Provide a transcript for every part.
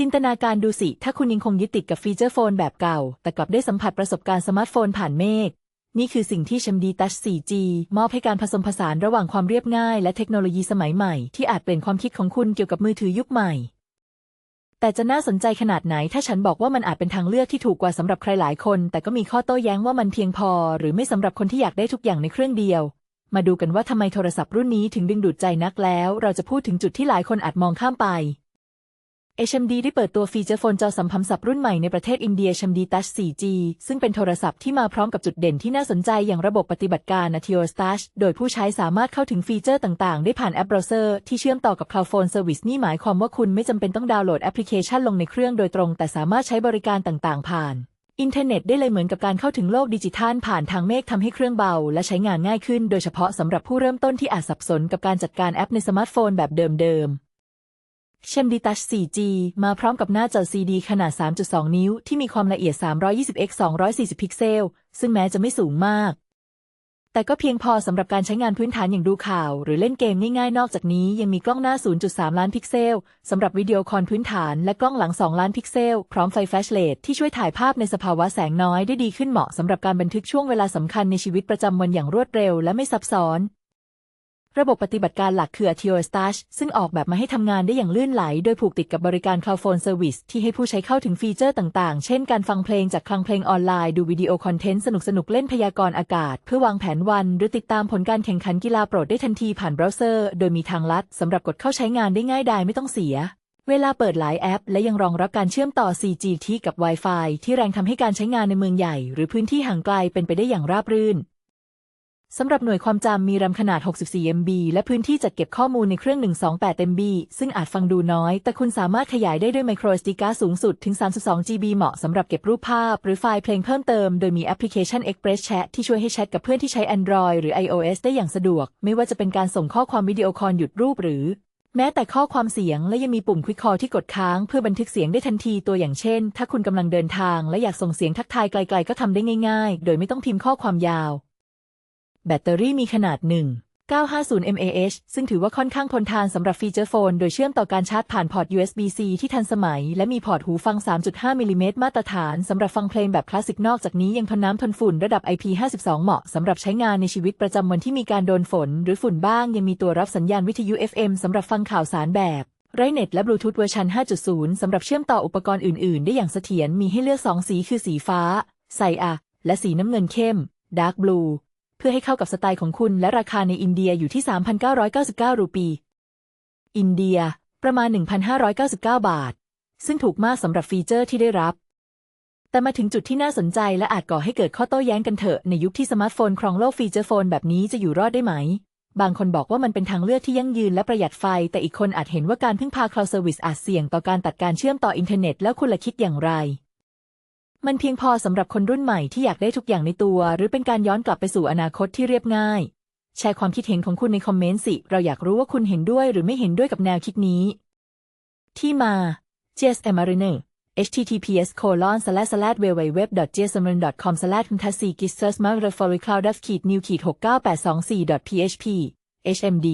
จินตนาการดูสิ ถ้าคุณยังคงยึดติดกับฟีเจอร์โฟนแบบเก่า แต่กลับได้สัมผัสประสบการณ์สมาร์ทโฟนผ่านเมฆ นี่คือสิ่งที่ HMD Touch 4G มอบให้การผสมผสานระหว่างความเรียบง่ายและเทคโนโลยีสมัยใหม่ ที่อาจเปลี่ยนความคิดของคุณเกี่ยวกับมือถือยุคใหม่ แต่จะน่าสนใจขนาดไหน ถ้าฉันบอกว่ามันอาจเป็นทางเลือกที่ถูกกว่าสำหรับใครหลายคน แต่ก็มีข้อโต้แย้งว่ามันเพียงพอ หรือไม่สำหรับคนที่อยากได้ทุกอย่างในเครื่องเดียวมาดูกันว่าทำไมโทรศัพท์รุ่นนี้ถึงดึงดูดใจนักแล้ว เราจะพูดถึงจุดที่หลายคนอาจมองข้ามไป HMD ได้เปิดตัวฟีเจอร์โฟนจอสัมผัสสับรุ่นใหม่ในประเทศอินเดีย HMD Touch 4G ซึ่งเป็นโทรศัพท์ที่มาพร้อมกับจุดเด่นที่น่าสนใจอย่างระบบปฏิบัติการ Native Touch โดยผู้ใช้สามารถเข้าถึงฟีเจอร์ต่างๆ ได้ผ่านแอปเบราว์เซอร์ที่เชื่อมต่อกับ Cloud Phone Service นี่หมายความว่าคุณไม่จำเป็นต้องดาวน์โหลดแอปพลิเคชันลงในเครื่องโดยตรง แต่สามารถใช้บริการต่างๆ ผ่าน อินเทอร์เน็ตได้เลยเหมือนกับการเข้าถึงโลกดิจิทัลผ่านทางเมฆทำให้เครื่องเบา และใช้งานง่ายขึ้น โดยเฉพาะสำหรับผู้เริ่มต้นที่อาจสับสนกับการจัดการแอปในสมาร์ทโฟนแบบเดิมๆ เชมดีทัช 4G มาพร้อมกับหน้าจอ CD ขนาด 3.2 นิ้ว ที่มีความละเอียด 320x 240 พิกเซล ซึ่งแม้จะไม่สูงมาก แต่ก็เพียงพอสำหรับการใช้งานพื้นฐานอย่างดูข่าว หรือเล่นเกมง่ายๆ นอกจากนี้ยังมีกล้องหน้า 0.3 ล้านพิกเซลสำหรับวิดีโอคอลพื้นฐาน และกล้องหลัง 2 ล้านพิกเซล พร้อมไฟแฟลชเลดที่ช่วยถ่ายภาพในสภาวะแสงน้อยได้ดีขึ้นเหมาะสำหรับการบันทึกช่วงเวลาสำคัญในชีวิตประจำวันอย่างรวดเร็ว และไม่ซับซ้อน ระบบปฏิบัติการหลักคือ Atio Touch ซึ่งออกแบบมาให้ทำงานได้อย่างลื่นไหล โดยผูกติดกับบริการ Cloud Phone Service ที่ให้ผู้ใช้เข้าถึงฟีเจอร์ต่างๆ เช่นการฟังเพลงจากคลังเพลงออนไลน์ ดูวิดีโอคอนเทนต์สนุกๆ เล่นพยากรณ์อากาศ เพื่อวางแผนวัน หรือติดตามผลการแข่งขันกีฬาโปรดได้ทันทีผ่านเบราว์เซอร์ โดยมีทางลัดสำหรับกดเข้าใช้งานได้ง่ายดายไม่ต้องเสียเวลาเปิดหลายแอป และยังรองรับการเชื่อมต่อ 4G ที่กับ Wi-Fi ที่แรงทำให้การใช้งานในเมืองใหญ่ หรือพื้นที่ห่างไกลเป็นไปได้อย่างราบรื่น สำหรับหน่วยความจำมีแรมขนาด 64 MB และพื้นที่จัดเก็บข้อมูลในเครื่อง 128 MB ซึ่งอาจฟังดูน้อย แต่คุณสามารถขยายได้ด้วย micro SD card สูงสุดถึง 32 GB เหมาะสำหรับเก็บรูปภาพ หรือไฟล์เพลงเพิ่มเติม โดยมีแอปพลิเคชัน Express Chat ที่ช่วยให้แชทกับเพื่อนที่ใช้ Android หรือ iOS ได้อย่างสะดวก ไม่ว่าจะเป็นการส่งข้อความวิดีโอคอลหยุดรูปหรือ แม้แต่ข้อความเสียงและยังมีปุ่ม Quick Call ที่กดค้างเพื่อบันทึกเสียงได้ทันทีตัวอย่างเช่น ถ้าคุณกำลังเดินทาง และอยากส่งเสียงทักทายไกล ๆ ก็ทำได้ง่าย ๆ โดยไม่ต้องพิมพ์ข้อความยาว แบตเตอรี่มีขนาด 1 950 mAh ซึ่งถือว่าค่อนข้างทนทานสำหรับฟีเจอร์โฟน โดยเชื่อมต่อการชาร์จผ่านพอร์ต USB-C ที่ทันสมัย และมีพอร์ตหูฟัง 3.5 มิลลิเมตรมาตรฐานสำหรับฟังเพลงแบบคลาสสิกนอกจากนี้ยังทนน้ำทนฝุ่นระดับ IP52 เหมาะสำหรับใช้งานในชีวิตประจำวันที่มีการโดนฝน หรือฝุ่นบ้าง ยังมีตัวรับสัญญาณวิทยุ FM สำหรับฟังข่าวสารแบบไรเน็ตและบลูทูธเวอร์ชัน 5.0 สำหรับเชื่อมต่ออุปกรณ์อื่น ๆ ได้อย่างเสถียรมีให้เลือก 2 สีคือสีฟ้าไซอาและสีน้ำเงินเข้ม ดาร์กบลู เพื่อให้เข้ากับสไตล์ของคุณและราคาในอินเดียอยู่ที่ 3,999 รูปี อินเดีย ประมาณ 1,599 บาท ซึ่งถูกมากสำหรับฟีเจอร์ที่ได้รับ แต่มาถึงจุดที่น่าสนใจและอาจก่อให้เกิดข้อโต้แย้งกันเถอะในยุคที่สมาร์ทโฟนครองโลกฟีเจอร์โฟนแบบนี้จะอยู่รอดได้ไหม บางคนบอกว่ามันเป็นทางเลือกที่ยั่งยืนและประหยัดไฟ แต่อีกคนอาจเห็นว่าการพึ่งพา Cloud Service อาจเสี่ยงต่อการตัดการเชื่อมต่ออินเทอร์เน็ตแล้วคุณละคิดอย่างไร มันเพียงพอสำหรับคนรุ่นใหม่ที่อยากได้ทุกอย่างในตัว หรือเป็นการย้อนกลับไปสู่อนาคตที่เรียบง่าย แชร์ความคิดเห็นของคุณในคอมเมนต์สิ เราอยากรู้ว่าคุณเห็นด้วยหรือไม่เห็นด้วยกับแนวคิดนี้ ที่มา GSM Mariner https colon slash slash www.gsmrin.com slash fantasy g i s s e r s m a r f o r i cloud ขีด new ขีด69824 php hmd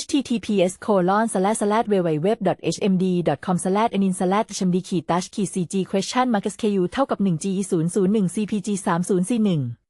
https colon slash slash www.hmd.com slash anin slash hmd ขีด dash ขีด cg question mark sku เท่ากับ1 g 0 0 1 cpg 3 0 4 1